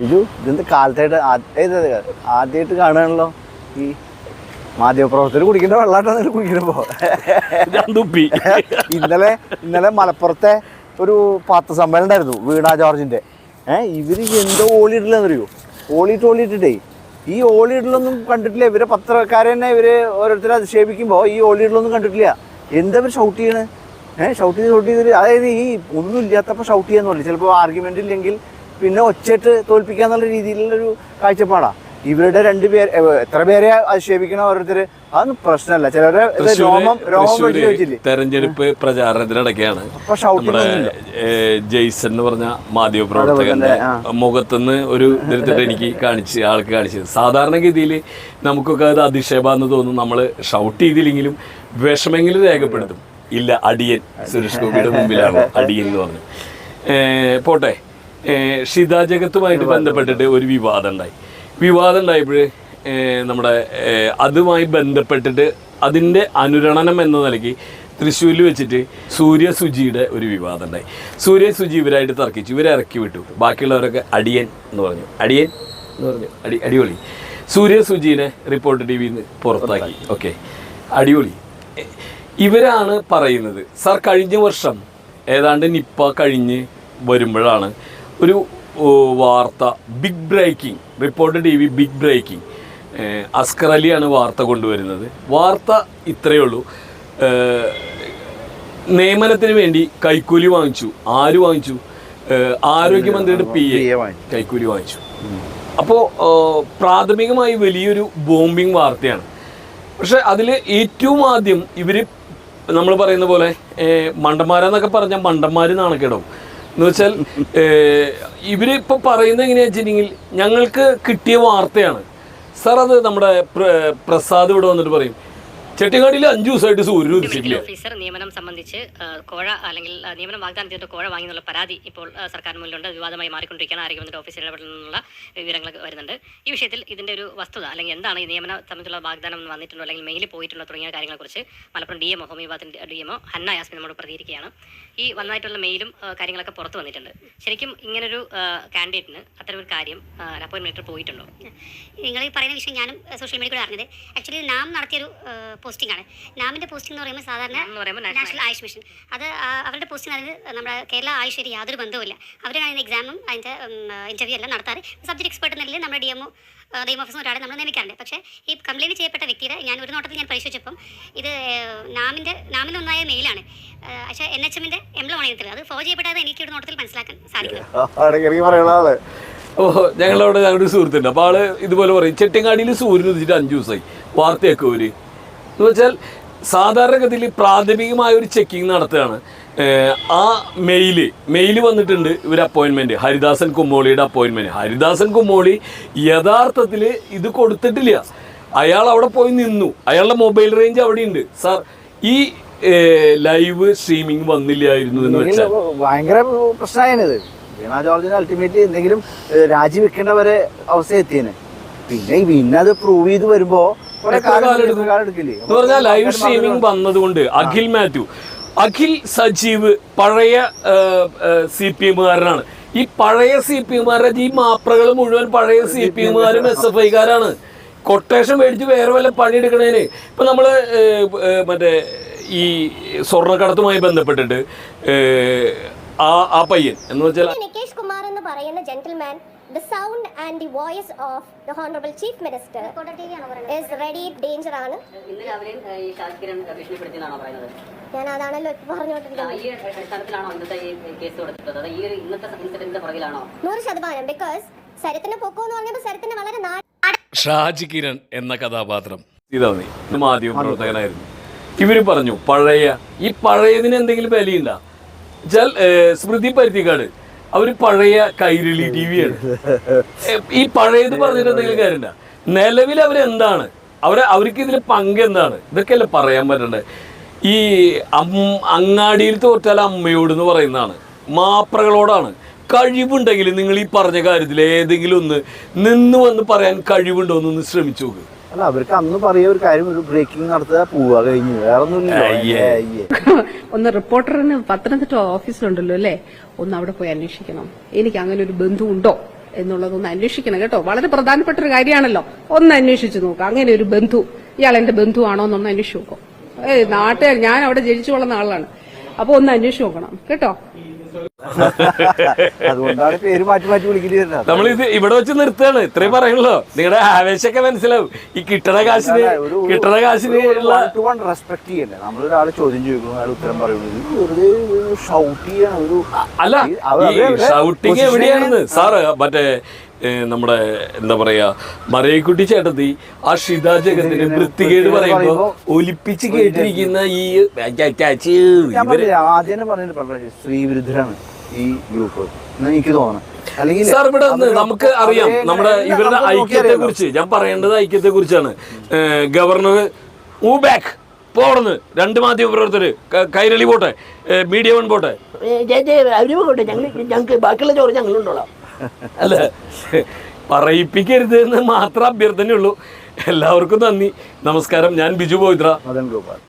ബിജു ഇതിന്റെ കാലത്തായിട്ട് ആദ്യമായിട്ട് കാണുകയാണല്ലോ ഈ മാധ്യമപ്രവർത്തകർ കുടിക്കേണ്ട വെള്ളമായിട്ടാണ് കുടിക്കുമ്പോ തുപ്പി ഇന്നലെ ഇന്നലെ മലപ്പുറത്തെ ഒരു പത്ത് സമ്മേളനം ഉണ്ടായിരുന്നു വീണ ജോർജിന്റെ. ഏഹ് ഇവർ എന്തോ ഓളിയിട്ടില്ലെന്നറിയോ ഓളിയിട്ട് ഓളിയിട്ടിട്ടേ ഈ ഓളിയിടലൊന്നും കണ്ടിട്ടില്ല. ഇവരെ പത്രക്കാരെ തന്നെ ഇവർ ഓരോരുത്തരെ അധിക്ഷേപിക്കുമ്പോൾ ഈ ഓളിയിടലൊന്നും കണ്ടിട്ടില്ല. എന്താ ഇവർ ഷൗട്ട് ചെയ്യണേ? ഏഹ് ഷൗട്ട് ചെയ്ത് ഷൗട്ട് ചെയ്ത്. അതായത് ഈ ഒന്നും ഇല്ലാത്തപ്പോൾ ഷൗട്ട് ചെയ്യാന്ന് പറഞ്ഞു ചിലപ്പോ ആർഗ്യുമെന്റ് ഇല്ലെങ്കിൽ പിന്നെ ഒച്ചയിട്ട് തോൽപ്പിക്കാന്നുള്ള രീതിയിലുള്ളൊരു കാഴ്ചപ്പാടാണ് ഇവരുടെ രണ്ട് പേര് എത്ര പേരെ അധിക്ഷേപിക്കണ ഓരോരുത്തർ അതൊന്നും പ്രശ്നമല്ല. ചിലരെ രോമം രോമം വെച്ച് വെച്ചില്ലേ തെരഞ്ഞെടുപ്പ് പ്രചാരണത്തിനിടയ്ക്കാണ്. നമ്മുടെ ജെയ്സൺ എന്ന് പറഞ്ഞ മാധ്യമപ്രവർത്തകന്റെ പ്രവർത്തകന്റെ മുഖത്തുനിന്ന് ഒരു ഇതെടുത്തിട്ട് എനിക്ക് കാണിച്ച് ആൾക്ക് കാണിച്ചത്. സാധാരണഗതിയിൽ നമുക്കൊക്കെ അത് അധിക്ഷേപാന്ന് തോന്നും നമ്മൾ ഷൗട്ട് ചെയ്തില്ലെങ്കിലും വിഷമെങ്കിലും രേഖപ്പെടുത്തും. ഇല്ല അടിയൻ സുരേഷ് ഗോപിയുടെ മുമ്പിലാണ്. അടിയൻ എന്ന് പറഞ്ഞു. പോട്ടെ. ഏ, ഷിത ജഗത്തുമായിട്ട് ബന്ധപ്പെട്ടിട്ട് ഒരു വിവാദം ഉണ്ടായി. വിവാദം ഉണ്ടായപ്പോൾ നമ്മുടെ അതുമായി ബന്ധപ്പെട്ടിട്ട് അതിന്റെ അനുരണനം എന്ന നിലയ്ക്ക് തൃശ്ശൂരിൽ വെച്ചിട്ട് സൂര്യ സുജിയുടെ ഒരു വിവാദം ഉണ്ടായി. സൂര്യ സുജി ഇവരായിട്ട് തർക്കിച്ചു. ഇവരെ ഇറക്കി വിട്ടു. ബാക്കിയുള്ളവരൊക്കെ അടിയൻ എന്ന് പറഞ്ഞു. അടിയൻ എന്ന് പറഞ്ഞു. അടി അടിപൊളി. സൂര്യ സുജീനെ റിപ്പോർട്ട് ടി വിന്ന് പുറത്താക്കി. ഓക്കെ. അടിപൊളി. ഇവരാണ് പറയുന്നത്. സാർ കഴിഞ്ഞ വർഷം ഏതാണ്ട് നിപ്പ കഴിഞ്ഞ് വരുമ്പോഴാണ് ഒരു വാർത്ത big breaking reporter T V big breaking Askar അലിയാണ് വാർത്ത കൊണ്ടുവരുന്നത്. വാർത്ത ഇത്രയേ ഉള്ളൂ. നിയമനത്തിന് വേണ്ടി കൈക്കൂലി വാങ്ങിച്ചു. ആര് വാങ്ങിച്ചു? ആരോഗ്യമന്ത്രിയുടെ പി എ കൈക്കൂലി വാങ്ങിച്ചു. അപ്പോൾ പ്രാഥമികമായി വലിയൊരു ബോംബിംഗ് വാർത്തയാണ്. പക്ഷെ അതിൽ ഏറ്റവും ആദ്യം ഇവർ നമ്മൾ പറയുന്ന പോലെ മണ്ടന്മാരെന്നൊക്കെ പറഞ്ഞാൽ മണ്ടന്മാർ നാണക്കേടാവും. എന്ന് വെച്ചാൽ ഏഹ്, ഇവർ ഇപ്പൊ പറയുന്നത് എങ്ങനെയാ വെച്ചിട്ടുണ്ടെങ്കിൽ ഞങ്ങൾക്ക് കിട്ടിയ വാർത്തയാണ്. സാർ അത് നമ്മുടെ പ്ര- പ്രസാദ് ഇവിടെ വന്നിട്ട് പറയും. ചെട്ടിക്കാടിയിൽ അഞ്ചു ദിവസമായിട്ട് സൂര്യൻ ഉദിച്ചിട്ടില്ല ഓഫീസർ നിയമനം സംബന്ധിച്ച് കോഴ അല്ലെങ്കിൽ നിയമനം വാഗ്ദാനം ചെയ്തിട്ട് കോഴ വാങ്ങിയെന്നുള്ള പരാതി ഇപ്പോൾ സർക്കാർ മുന്നിലുണ്ട്. വിവാദമായി മാറിക്കൊണ്ടിരിക്കുകയാണ്. ആരോഗ്യമന്ത്രി ഓഫീസിൽ ഇടപെടുന്നുള്ള വിവരങ്ങൾ വരുന്നുണ്ട്. ഈ വിഷയത്തിൽ ഇതിന്റെ ഒരു വസ്തുത അല്ലെങ്കിൽ എന്താണ് ഈ നിയമനം സംബന്ധിച്ചുള്ള വാഗ്ദാനം വന്നിട്ടുണ്ടോ അല്ലെങ്കിൽ മെയിലിൽ പോയിട്ടുള്ള തുടങ്ങിയ കാര്യങ്ങളെക്കുറിച്ച് മലപ്പുറം ഡി എം ഹോമിയോപാത്തിന്റെ ഡി എംഒ ഹന്ന യാസ്മിൻ നമ്മോട് പ്രതികരിക്കുകയാണ്. ഈ വന്നായിട്ടുള്ള മെയിലും കാര്യങ്ങളൊക്കെ പുറത്തു വന്നിട്ടുണ്ട്. ശരിക്കും ഇങ്ങനൊരു കാൻഡിഡേറ്റിന് അത്തരം ഒരു കാര്യം അപ്പോയിൻമെന്റ് പോയിട്ടുണ്ടോ? നിങ്ങൾ ഈ പറയുന്ന വിഷയം ഞാനും സോഷ്യൽ മീഡിയ കൂടെ അറിഞ്ഞത്. ആക്ച്വലി നാം നടത്തിയൊരു പോസ്റ്റിംഗ് ആണ്. നാമിന്റെ പോസ്റ്റിംഗ് എന്ന് പറയുമ്പോൾ സാധാരണ നാഷണൽ ആയുഷ് മിഷൻ അത് അവരുടെ പോസ്റ്റിംഗ് അതിന് നമ്മുടെ കേരള ആയുഷ് യാതൊരു ബന്ധവുമില്ല. അവരാണ് ഇന്ന് എക്സാമും അതിന്റെ ഇന്റർവ്യൂ എല്ലാം നടത്താറ്. സബ്ജക്ട് എക്സ്പെർട്ട് എന്ന നിലയിൽ നമ്മുടെ ഡി എംഒ നിയമ ഓഫീസും ഒരാളെ നമ്മൾ നിയമിക്കാറുണ്ട്. പക്ഷേ ഈ കംപ്ലയിന്റ് ചെയ്യപ്പെട്ട വ്യക്തിയുടെ ഞാൻ ഒരു നോട്ടത്തിൽ ഞാൻ പരിശോധിച്ചപ്പം ഇത് നാമിന്റെ നാമിന്റെ നാമിന്റെ ഒന്നായ മെയിലാണ് പക്ഷേ എൻ എച്ച് എമ്മിന്റെ എംബ്ലമാണ് ഇതിൽ അത് ഫോളോ ചെയ്യപ്പെടാതെ എനിക്ക് ഒരു നോട്ടത്തിൽ മനസ്സിലാക്കാൻ സാധിക്കുന്നു ഓ ഞങ്ങളവിടെ ഞങ്ങളുടെ ഒരു സുഹൃത്തുണ്ട്. അപ്പോൾ ആൾ ഇതുപോലെ പറയും ചെട്ടിങ്ങാടിയിൽ സൂര്യൻ വെച്ചിട്ട് അഞ്ച് ദിവസമായി വാർത്തയൊക്കെ ഒരു എന്ന് വെച്ചാൽ സാധാരണഗതിയിൽ പ്രാഥമികമായ ഒരു ചെക്കിംഗ് നടത്തുകയാണ്. ആ മെയിൽ മെയിൽ വന്നിട്ടുണ്ട് ഇവർ അപ്പോയിൻമെന്റ് ഹരിദാസൻ കുമ്മോളിയുടെ അപ്പോയിൻമെന്റ് ഹരിദാസൻ കുമ്മോളി യഥാർത്ഥത്തിൽ ഇത് കൊടുത്തിട്ടില്ല. അയാൾ അവിടെ പോയി നിന്നു. അയാളുടെ മൊബൈൽ റേഞ്ച് അവിടെ ഉണ്ട് സാർ ഈ ലൈവ് സ്ട്രീമിംഗ് വന്നില്ലായിരുന്നു എന്ന് വെച്ചാൽ. ഭയങ്കര പ്രശ്നമായത് വീണ ജോർജിന് അൾട്ടിമേറ്റ്ലി എന്തെങ്കിലും രാജിവെക്കേണ്ട വരെ അവസ്ഥ എത്തിയേനെ പിന്നെ പിന്നെ അത് പ്രൂവ് ചെയ്ത് വരുമ്പോ എന്ന് പറഞ്ഞാൽ ലൈവ് സ്ട്രീമിംഗ് വന്നതുകൊണ്ട് അഖിൽ മാത്യു. അഖിൽ സജീവ് പഴയ സി പി എമ്മുകാരനാണ്. ഈ പഴയ സി പി എമ്മുകാരുടെ ഈ മാപ്രകൾ മുഴുവൻ പഴയ സി പി എമ്മുകാരും എസ് എഫ് ഐക്കാരാണ്. കൊട്ടേഷൻ മേടിച്ച് വേറെ വല്ല പണിയെടുക്കണേന് ഇപ്പൊ നമ്മൾ മറ്റേ ഈ സ്വർണക്കടത്തുമായി ബന്ധപ്പെട്ടിട്ട് ഏഹ്, ആ ആ പയ്യൻ എന്ന് വെച്ചാൽ നികേഷ് കുമാർ എന്ന് പറയുന്ന gentleman the sound and the voice of the honourable chief minister is ready danger ആണ് ഞാൻ അതാണല്ലോ ഇപ്പൊ പറഞ്ഞുകൊണ്ടിരിക്കുന്നത് നൂറ് ശതമാനം ബിക്കോസ് സരത്തിന് പൊക്കോ എന്ന് പറഞ്ഞപ്പോ സരത്തിന് വളരെ ഷാജി കിരൺ എന്ന കഥാപാത്രം. ഇതാണ്. മാധ്യമ പ്രവർത്തകനായിരുന്നു. ഇവർ പറഞ്ഞു പഴയ ഈ പഴയതിന് എന്തെങ്കിലും വിലയുണ്ടാ സ്മൃതി പരുത്തിക്കാട് അവർ പഴയ കൈരളി ടി വിയാണ് ഈ പഴയത് പറഞ്ഞിട്ട് എന്തെങ്കിലും കാര്യമില്ല നിലവിൽ അവരെന്താണ് അവരെ അവർക്ക് ഇതിൽ പങ്ക് എന്താണ്? ഇതൊക്കെയല്ലേ പറയാൻ പറ്റണ്ടേ? ഈ അങ്ങാടിയിൽ തോറ്റാൽ അമ്മയോട് എന്ന് പറയുന്നതാണ്. മാപ്രകളോടാണ്. കഴിവുണ്ടെങ്കിൽ നിങ്ങൾ ഈ പറഞ്ഞ കാര്യത്തിൽ ഏതെങ്കിലും ഒന്ന് നിന്ന് വന്ന് പറയാൻ കഴിവുണ്ടോ എന്നൊന്ന് ശ്രമിച്ചു നോക്ക്. അല്ല അവർക്ക് അന്ന് പറയുക ഒരു കാര്യം ഒരു ബ്രേക്കിംഗ് നടത്തുക പോവുക കഴിഞ്ഞു. വേറെ അയ്യേ. ഒന്നും ഒന്ന് റിപ്പോർട്ടറിന് പത്തനംതിട്ട ഓഫീസിലുണ്ടല്ലോ അല്ലേ? ഒന്ന് അവിടെ പോയി അന്വേഷിക്കണം. എനിക്ക് അങ്ങനെ ഒരു ബന്ധുണ്ടോ എന്നുള്ളതൊന്ന് അന്വേഷിക്കണം കേട്ടോ. വളരെ പ്രധാനപ്പെട്ട ഒരു കാര്യമാണല്ലോ. ഒന്ന് അന്വേഷിച്ചു നോക്കാം. അങ്ങനെ ഒരു ബന്ധു ഇയാൾ എന്റെ ബന്ധുവാണോ എന്നൊന്ന് അന്വേഷിച്ചു നോക്കാം. ഏ നാട്ടുകാർ ഞാൻ അവിടെ ജനിച്ചു വളർന്ന ആളാണ്. അപ്പൊ ഒന്ന് അന്വേഷിച്ചു നോക്കണം. കേട്ടോ? അതുകൊണ്ടാണ് പേര് മാറ്റി മാറ്റി വിളിക്കുന്നത് നമ്മളിത് നമ്മൾ ഇത് ഇവിടെ വെച്ച് നിർത്തുകയാണ്. ഇത്രയും പറയുള്ളൂ. നിങ്ങളുടെ ആവേശമൊക്കെ മനസ്സിലാവും. ഈ കിട്ടണ കാശിന് കിട്ടണ കാശിന് റെസ്പെക്ട് ചെയ്യല്ലേ? നമ്മളൊരാൾ ചോദ്യം ചോദിക്കുന്നു അയാൾ ഉത്തരം പറയുന്നത് വെറുതെ ഷൗട്ട് ചെയ്യണം. ഒരു അല്ല ഷൗട്ടിങ് എവിടെയാണെന്ന്? സാറ് മറ്റേ നമ്മുടെ എന്താ പറയാ മറയക്കുട്ടി ചേട്ടത്തി ആ ഷിത ജഗത്തിന്റെ വൃത്തികേട് പറയുമ്പോ ഒലിപ്പിച്ച് കേട്ടിരിക്കുന്ന ഈ ആദ്യം പറഞ്ഞിട്ട് പറഞ്ഞത് സ്ത്രീവിരുദ്ധരാണ് ഈ ഗ്രൂപ്പ് എനിക്ക് തോന്നുന്നു അല്ലെങ്കിൽ സാർ ഇവിടെ നമുക്ക് അറിയാം. നമ്മുടെ ഇവരുടെ ഐക്യത്തെ കുറിച്ച് ഞാൻ പറയേണ്ടത് ഐക്യത്തെ കുറിച്ചാണ്. ഗവർണർ ഊബാക്ക് ബാക്ക് രണ്ട് മാധ്യമ പ്രവർത്തകര് കൈരളി പോട്ടെ മീഡിയ വൺ പോട്ടെ. അവർ പോട്ടെ. ഞങ്ങൾ ഞങ്ങൾക്ക് ബാക്കിയുള്ള ചോറ് ഞങ്ങളുണ്ടോളാം. അല്ല പറയിപ്പിക്കരുത് എന്ന് മാത്രം അഭ്യർത്ഥനയുള്ളൂ. എല്ലാവർക്കും നന്ദി. നമസ്കാരം. ഞാൻ ബിജു പോയിത്ര. മദൻ ഗ്രൂപ്പാണ്